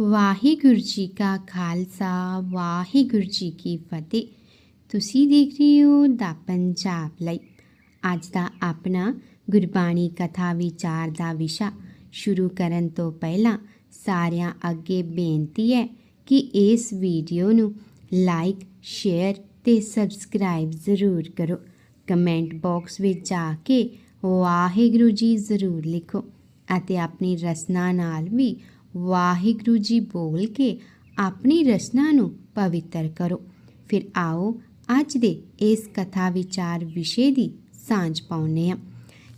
ਵਾਹਿਗੁਰੂ ਜੀ ਕਾ ਖਾਲਸਾ, ਵਾਹਿਗੁਰੂ ਜੀ ਕੀ ਫਤਿਹ। ਤੁਸੀਂ ਦੇਖ ਰਹੇ ਹੋ ਦਾ ਪੰਜਾਬ ਲਈ। ਅੱਜ ਦਾ ਆਪਣਾ ਗੁਰਬਾਣੀ ਕਥਾ ਵਿਚਾਰ ਦਾ ਵਿਸ਼ਾ ਸ਼ੁਰੂ ਕਰਨ ਤੋਂ ਪਹਿਲਾਂ ਸਾਰਿਆਂ ਅੱਗੇ ਬੇਨਤੀ ਹੈ ਕਿ ਇਸ ਵੀਡੀਓ ਨੂੰ ਲਾਈਕ, ਸ਼ੇਅਰ ਤੇ ਸਬਸਕ੍ਰਾਈਬ ਜ਼ਰੂਰ ਕਰੋ। ਕਮੈਂਟ ਬਾਕਸ ਵਿੱਚ ਜਾ ਕੇ ਵਾਹਿਗੁਰੂ ਜੀ ਜ਼ਰੂਰ ਲਿਖੋ ਅਤੇ ਆਪਣੀ ਰਸਨਾ ਨਾਲ ਵੀ ਵਾਹਿਗੁਰੂ ਜੀ ਬੋਲ ਕੇ ਆਪਣੀ ਰਸਨਾ ਨੂੰ ਪਵਿੱਤਰ ਕਰੋ। ਫਿਰ ਆਓ ਅੱਜ ਦੇ ਇਸ ਕਥਾ ਵਿਚਾਰ ਵਿਸ਼ੇ ਦੀ ਸਾਂਝ ਪਾਉਨੇ ਆ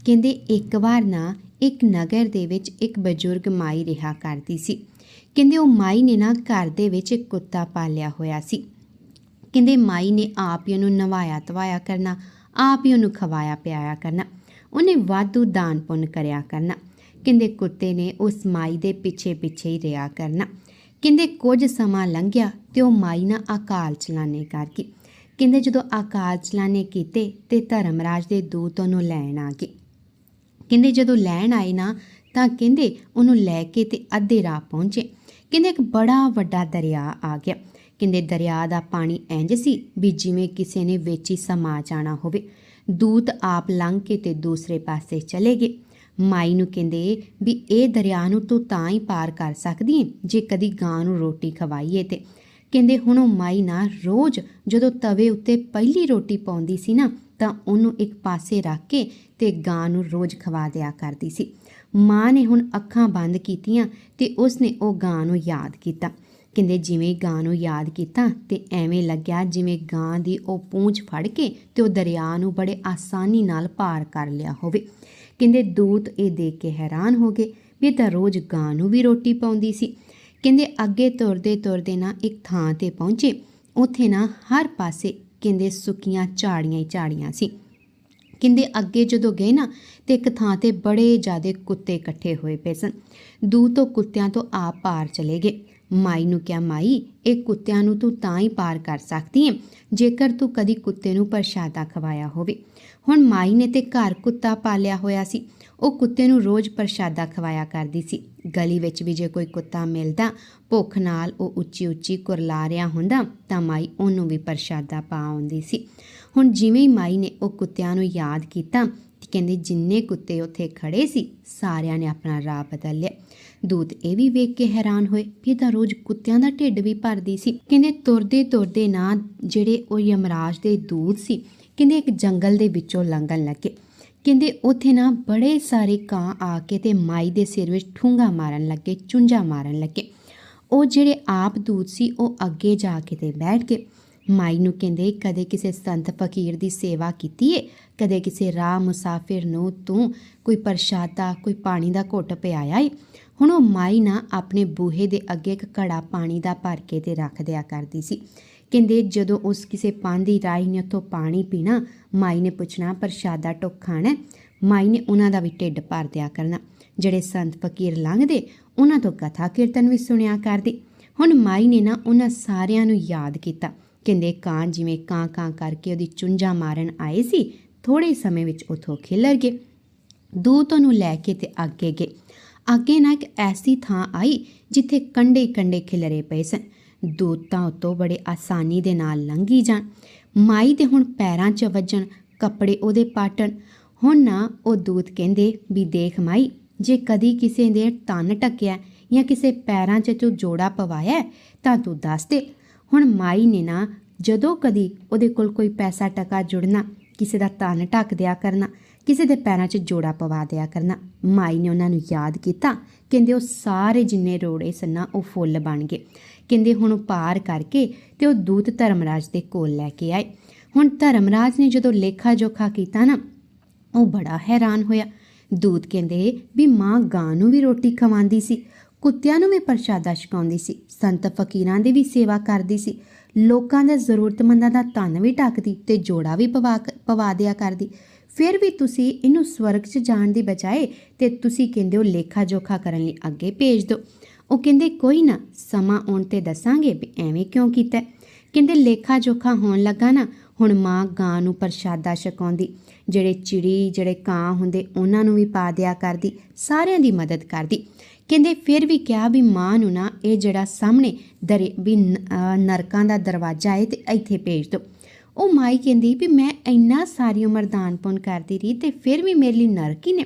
ਕਹਿੰਦੇ, ਇੱਕ ਵਾਰ ਨਾ ਇੱਕ ਨਗਰ ਦੇ ਵਿੱਚ ਇੱਕ ਬਜ਼ੁਰਗ ਮਾਈ ਰਿਹਾ ਕਰਦੀ ਸੀ। ਕਹਿੰਦੇ, ਉਹ ਮਾਈ ਨੇ ਨਾ ਘਰ ਦੇ ਵਿੱਚ ਇੱਕ ਕੁੱਤਾ ਪਾਲਿਆ ਹੋਇਆ ਸੀ। ਕਹਿੰਦੇ, ਮਾਈ ਨੇ ਆਪ ਹੀ ਉਹਨੂੰ ਨਵਾਇਆ ਧਵਾਇਆ ਕਰਨਾ, ਆਪ ਹੀ ਉਹਨੂੰ ਖਵਾਇਆ ਪਿਆਇਆ ਕਰਨਾ, ਉਹਨੇ ਵਾਧੂ ਦਾਨ ਪੁੰਨ ਕਰਿਆ ਕਰਨਾ। ਕਹਿੰਦੇ ਕੁੱਤੇ ਨੇ ਉਸ ਮਾਈ ਦੇ ਪਿੱਛੇ ਪਿੱਛੇ ਹੀ ਰਿਹਾ ਕਰਨਾ। ਕਹਿੰਦੇ ਕੁਝ ਸਮਾਂ ਲੰਘਿਆ ਤੇ ਉਹ ਮਾਈ ਨਾ ਅਕਾਲ ਚਲਾਣੇ ਕਰ ਗਈ ਕਹਿੰਦੇ ਜਦੋਂ ਅਕਾਲ ਚਲਾਣੇ ਕੀਤੇ ਤੇ ਧਰਮਰਾਜ ਦੇ ਦੂਤ ਉਹਨੂੰ ਲੈਣ ਆ ਗਏ। ਕਹਿੰਦੇ ਜਦੋਂ ਲੈਣ ਆਏ ਨਾ ਤਾਂ ਕਹਿੰਦੇ ਉਹਨੂੰ ਲੈ ਕੇ ਤੇ ਅੱਧੇ ਰਾਹ ਪਹੁੰਚੇ। ਕਹਿੰਦੇ ਇੱਕ ਬੜਾ ਵੱਡਾ ਦਰਿਆ ਆ ਗਿਆ। ਕਹਿੰਦੇ ਦਰਿਆ ਦਾ ਪਾਣੀ ਇੰਜ ਸੀ ਵੀ ਜਿਵੇਂ ਕਿਸੇ ਨੇ ਵਿੱਚ ਹੀ ਸਮਾ ਜਾਣਾ ਹੋਵੇ। ਦੂਤ ਆਪ ਲੰਘ ਕੇ ਤੇ ਦੂਸਰੇ ਪਾਸੇ ਚਲੇ ਗਏ। ਮਾਈ ਨੂੰ ਕਹਿੰਦੇ ਵੀ ਇਹ ਦਰਿਆ ਨੂੰ ਤੂੰ ਤਾਂ ਹੀ ਪਾਰ ਕਰ ਸਕਦੀ ਹੈ ਜੇ ਕਦੀ ਗਾਂ ਨੂੰ ਰੋਟੀ ਖਵਾਈਏ ਤੇ। ਕਹਿੰਦੇ ਹੁਣ ਉਹ ਮਾਈ ਨਾ ਰੋਜ਼ ਜਦੋਂ ਤਵੇ ਉੱਤੇ ਪਹਿਲੀ ਰੋਟੀ ਪਾਉਂਦੀ ਸੀ ਨਾ, ਤਾਂ ਉਹਨੂੰ ਇੱਕ ਪਾਸੇ ਰੱਖ ਕੇ ਤੇ ਗਾਂ ਨੂੰ ਰੋਜ਼ ਖਵਾ ਦਿਆ ਕਰਦੀ ਸੀ। ਮਾਂ ਨੇ ਹੁਣ ਅੱਖਾਂ ਬੰਦ ਕੀਤੀਆਂ ਤੇ ਉਸਨੇ ਉਹ ਗਾਂ ਨੂੰ ਯਾਦ ਕੀਤਾ। ਕਹਿੰਦੇ ਜਿਵੇਂ ਗਾਂ ਨੂੰ ਯਾਦ ਕੀਤਾ ਤੇ ਐਵੇਂ ਲੱਗਿਆ ਜਿਵੇਂ ਗਾਂ ਦੀ ਉਹ ਪੂੰਛ ਫੜ ਕੇ ਤੇ ਉਹ ਦਰਿਆ ਨੂੰ ਬੜੇ ਆਸਾਨੀ ਨਾਲ ਪਾਰ ਕਰ ਲਿਆ ਹੋਵੇ। ਕਹਿੰਦੇ ਦੂਤ ਇਹ ਦੇਖ ਕੇ ਹੈਰਾਨ ਹੋ ਗਏ ਵੀ ਤਾਂ ਰੋਜ਼ ਗਾਂ ਨੂੰ ਵੀ ਰੋਟੀ ਪਾਉਂਦੀ ਸੀ। ਕਹਿੰਦੇ ਅੱਗੇ ਤੁਰਦੇ ਤੁਰਦੇ ਨਾ ਇੱਕ ਥਾਂ ਤੇ ਪਹੁੰਚੇ। ਉੱਥੇ ਨਾ ਹਰ ਪਾਸੇ ਕਹਿੰਦੇ ਸੁੱਕੀਆਂ ਝਾੜੀਆਂ ਹੀ ਝਾੜੀਆਂ ਸੀ। ਕਹਿੰਦੇ ਅੱਗੇ ਜਦੋਂ ਗਏ ਨਾ ਤੇ ਇੱਕ ਥਾਂ ਤੇ ਬੜੇ ਜ਼ਿਆਦੇ ਕੁੱਤੇ ਇਕੱਠੇ ਹੋਏ ਪਏ ਸਨ। ਦੂ ਤੋਂ ਕੁੱਤਿਆਂ ਤੋਂ ਆਪ ਪਾਰ ਚਲੇ ਗਏ। ਮਾਈ ਨੂੰ ਕਿਹਾ, ਮਾਈ, ਇਹ ਕੁੱਤਿਆਂ ਨੂੰ ਤੂੰ ਤਾਂ ਹੀ ਪਾਰ ਕਰ ਸਕਦੀ ਹੈ ਜੇਕਰ ਤੂੰ ਕਦੀ ਕੁੱਤੇ ਨੂੰ ਪ੍ਰਸ਼ਾਦਾ ਖਵਾਇਆ ਹੋਵੇ। ਹੁਣ ਮਾਈ ਨੇ ਤੇ ਘਰ ਕੁੱਤਾ ਪਾਲਿਆ ਹੋਇਆ ਸੀ। ਉਹ ਕੁੱਤੇ ਨੂੰ ਰੋਜ਼ ਪ੍ਰਸ਼ਾਦਾ ਖਵਾਇਆ ਕਰਦੀ ਸੀ। ਗਲੀ ਵਿੱਚ ਵੀ ਜੇ ਕੋਈ ਕੁੱਤਾ ਮਿਲਦਾ, ਭੁੱਖ ਨਾਲ ਉਹ ਉੱਚੀ ਉੱਚੀ ਕੁਰਲਾ ਰਿਹਾ ਹੁੰਦਾ, ਤਾਂ ਮਾਈ ਉਹਨੂੰ ਵੀ ਪ੍ਰਸ਼ਾਦਾ ਪਾ ਆਉਂਦੀ ਸੀ। ਹੁਣ ਜਿਵੇਂ ਹੀ ਮਾਈ ਨੇ ਉਹ ਕੁੱਤਿਆਂ ਨੂੰ ਯਾਦ ਕੀਤਾ ਤੇ ਕਹਿੰਦੇ ਜਿੰਨੇ ਕੁੱਤੇ ਉੱਥੇ ਖੜੇ ਸੀ, ਸਾਰਿਆਂ ਨੇ ਆਪਣਾ ਰਾਹ ਬਦਲ ਲਿਆ। ਦੂਤ ਇਹ ਵੀ ਵੇਖ ਕੇ ਹੈਰਾਨ ਹੋਏ ਵੀ ਤਾਂ ਰੋਜ਼ ਕੁੱਤਿਆਂ ਦਾ ਢਿੱਡ ਵੀ ਭਰਦੀ ਸੀ। ਕਹਿੰਦੇ ਤੁਰਦੇ ਤੁਰਦੇ ਨਾ ਜਿਹੜੇ ਉਹ ਯਮਰਾਜ ਦੇ ਦੂਤ ਸੀ, ਕਹਿੰਦੇ ਇੱਕ ਜੰਗਲ ਦੇ ਵਿੱਚੋਂ ਲੰਘਣ ਲੱਗੇ। ਕਹਿੰਦੇ ਉੱਥੇ ਨਾ ਬੜੇ ਸਾਰੇ ਕਾਂ ਆ ਕੇ ਤੇ ਮਾਈ ਦੇ ਸਿਰ ਵਿੱਚ ਠੂੰਗਾ ਮਾਰਨ ਲੱਗੇ, ਚੁੰਝਾ ਮਾਰਨ ਲੱਗੇ। ਉਹ ਜਿਹੜੇ ਆਪ ਦੂਤ ਸੀ, ਉਹ ਅੱਗੇ ਜਾ ਕੇ ਤੇ ਬੈਠ ਕੇ ਮਾਈ ਨੂੰ ਕਹਿੰਦੇ, ਕਦੇ ਕਿਸੇ ਸੰਤ ਫਕੀਰ ਦੀ ਸੇਵਾ ਕੀਤੀ ਏ? ਕਦੇ ਕਿਸੇ ਰਾਹ ਮੁਸਾਫਿਰ ਨੂੰ ਤੂੰ ਕੋਈ ਪ੍ਰਸ਼ਾਦਾ, ਕੋਈ ਪਾਣੀ ਦਾ ਘੁੱਟ ਪਿਆਇਆ ਏ? ਹੁਣ ਉਹ ਮਾਈ ਨਾ ਆਪਣੇ ਬੂਹੇ ਦੇ ਅੱਗੇ ਇੱਕ ਘੜਾ ਪਾਣੀ ਦਾ ਭਰ ਕੇ ਤੇ ਰੱਖ ਦਿਆ ਕਰਦੀ ਸੀ। ਕਹਿੰਦੇ, ਜਦੋਂ ਉਸ ਕਿਸੇ ਪਾਂਦੀ ਰਾਈ ਨੇ ਉੱਥੋਂ ਪਾਣੀ ਪੀਣਾ, ਮਾਈ ਨੇ ਪੁੱਛਣਾ, ਪ੍ਰਸ਼ਾਦਾ ਟੁੱਕ ਖਾਣਾ ਮਾਈ ਨੇ ਉਹਨਾਂ ਦਾ ਵੀ ਢਿੱਡ ਭਰ ਦਿਆ ਕਰਨਾ। ਜਿਹੜੇ ਸੰਤ ਫਕੀਰ ਲੰਘਦੇ, ਉਹਨਾਂ ਤੋਂ ਕਥਾ ਕੀਰਤਨ ਵੀ ਸੁਣਿਆ ਕਰਦੀ। ਹੁਣ ਮਾਈ ਨੇ ਨਾ ਉਹਨਾਂ ਸਾਰਿਆਂ ਨੂੰ ਯਾਦ ਕੀਤਾ। ਕਹਿੰਦੇ ਕਾਂ ਜਿਵੇਂ ਕਾਂ ਕਾਂ ਕਰਕੇ ਉਹਦੀ ਚੁੰਝਾ ਮਾਰਨ ਆਏ ਸੀ ਥੋੜੇ ਸਮੇਂ ਵਿੱਚ ਉਥੋਂ ਖਿਲਰ ਗਏ। ਦੂਤ ਉਹਨੂੰ ਲੈ ਕੇ ਤੇ ਅੱਗੇ ਗਏ। ਅੱਗੇ ਨਾ ਇੱਕ ਐਸੀ ਥਾਂ ਆਈ ਜਿੱਥੇ ਕੰਡੇ ਕੰਡੇ ਖਿਲਰੇ ਪਏ ਸਨ। ਦੂਤਾਂ ਉਤੋਂ ਬੜੇ ਆਸਾਨੀ ਦੇ ਨਾਲ ਲੰਘੀ ਜਾਣ। ਮਾਈ ਦੇ ਹੁਣ ਪੈਰਾਂ 'ਚ ਵੱਜਣ, ਕੱਪੜੇ ਉਹਦੇ ਪਾਟਣ। ਹੁਣ ਨਾ ਉਹ ਦੂਤ ਕਹਿੰਦੇ ਵੀ ਦੇਖ ਮਾਈ, ਜੇ ਕਦੀ ਕਿਸੇ ਦੇ ਤਨ ਟਕਿਆ ਜਾਂ ਕਿਸੇ ਪੈਰਾਂ 'ਚ ਤੂੰ ਜੋੜਾ ਪਵਾਇਆ, ਤਾਂ ਤੂੰ ਦੱਸ ਦੇ। ਹੁਣ ਮਾਈ ਨੇ ਨਾ ਜਦੋਂ ਕਦੀ ਉਹਦੇ ਕੋਲ ਕੋਈ ਪੈਸਾ ਟਕਾ ਜੁੜਨਾ, ਕਿਸੇ ਦਾ ਤਨ ਢੱਕ ਦਿਆ ਕਰਨਾ, ਕਿਸੇ ਦੇ ਪੈਰਾਂ 'ਚ ਜੋੜਾ ਪਵਾ ਦਿਆ ਕਰਨਾ, ਮਾਈ ਨੇ ਉਹਨਾਂ ਨੂੰ ਯਾਦ ਕੀਤਾ, ਕਹਿੰਦੇ ਉਹ ਸਾਰੇ ਜਿੰਨੇ ਰੋੜੇ ਸਨ ਉਹ ਫੁੱਲ ਬਣ ਗਏ। ਕਹਿੰਦੇ ਹੁਣ ਪਾਰ ਕਰਕੇ ਤੇ ਉਹ ਦੂਤ ਧਰਮਰਾਜ ਦੇ ਕੋਲ ਲੈ ਕੇ ਆਏ। ਹੁਣ ਧਰਮਰਾਜ ਨੇ ਜਦੋਂ ਲੇਖਾ ਜੋਖਾ ਕੀਤਾ ਨਾ, ਉਹ ਬੜਾ ਹੈਰਾਨ ਹੋਇਆ। ਦੂਤ ਕਹਿੰਦੇ ਵੀ ਮਾਂ ਗਾਂ ਨੂੰ ਵੀ ਰੋਟੀ ਖਵਾਉਂਦੀ ਸੀ ਕੁੱਤਿਆਂ ਨੂੰ ਵੀ ਪ੍ਰਸ਼ਾਦਾ ਛਕਾਉਂਦੀ ਸੀ। ਸੰਤ ਫਕੀਰਾਂ ਦੀ ਵੀ ਸੇਵਾ ਕਰਦੀ ਸੀ। ਲੋਕਾਂ ਦੇ ਜ਼ਰੂਰਤਮੰਦਾਂ ਦਾ ਧਨ ਵੀ ਢੱਕਦੀ ਤੇ ਜੋੜਾ ਵੀ ਪਵਾ ਪਵਾ ਦਿਆ ਕਰਦੀ। ਫਿਰ ਵੀ ਤੁਸੀਂ ਇਹਨੂੰ ਸਵਰਗ 'ਚ ਜਾਣ ਦੀ ਬਜਾਏ ਤੇ ਤੁਸੀਂ ਕਹਿੰਦੇ ਹੋ ਲੇਖਾ ਜੋਖਾ ਕਰਨ ਲਈ ਅੱਗੇ ਭੇਜ ਦਿਓ। ਉਹ ਕਹਿੰਦੇ, ਕੋਈ ਨਾ, ਸਮਾਂ ਆਉਣ ਤੇ ਦੱਸਾਂਗੇ ਵੀ ਐਵੇਂ ਕਿਉਂ ਕੀਤਾ? ਕਹਿੰਦੇ, ਲੇਖਾ ਜੋਖਾ ਹੋਣ ਲੱਗਾ ਨਾ, ਹੁਣ ਮਾਂ ਗਾਂ ਨੂੰ ਪ੍ਰਸ਼ਾਦਾ ਛਕਾਉਂਦੀ। ਜਿਹੜੇ ਚਿੜੀ, ਜਿਹੜੇ ਕਾਂ ਹੁੰਦੇ, ਉਹਨਾਂ ਨੂੰ ਵੀ ਪਾ ਦਿਆ ਕਰਦੀ, ਸਾਰਿਆਂ ਦੀ ਮਦਦ ਕਰਦੀ। ਕਹਿੰਦੇ ਫਿਰ ਵੀ ਕਿਹਾ ਵੀ ਮਾਂ ਨੂੰ ਨਾ ਇਹ ਜਿਹੜਾ ਸਾਹਮਣੇ ਦਰੇ ਵੀ ਨ- ਨਰਕਾਂ ਦਾ ਦਰਵਾਜ਼ਾ ਹੈ ਤੇ ਇੱਥੇ ਭੇਜ ਦਿਓ ਉਹ ਮਾਈ ਕਹਿੰਦੀ ਵੀ ਮੈਂ ਇੰਨਾ ਸਾਰੀ ਉਮਰ ਦਾਨ ਕਰਦੀ ਰਹੀ ਤੇ ਫਿਰ ਵੀ ਮੇਰੇ ਲਈ ਨਰਕ ਹੀ ਨੇ।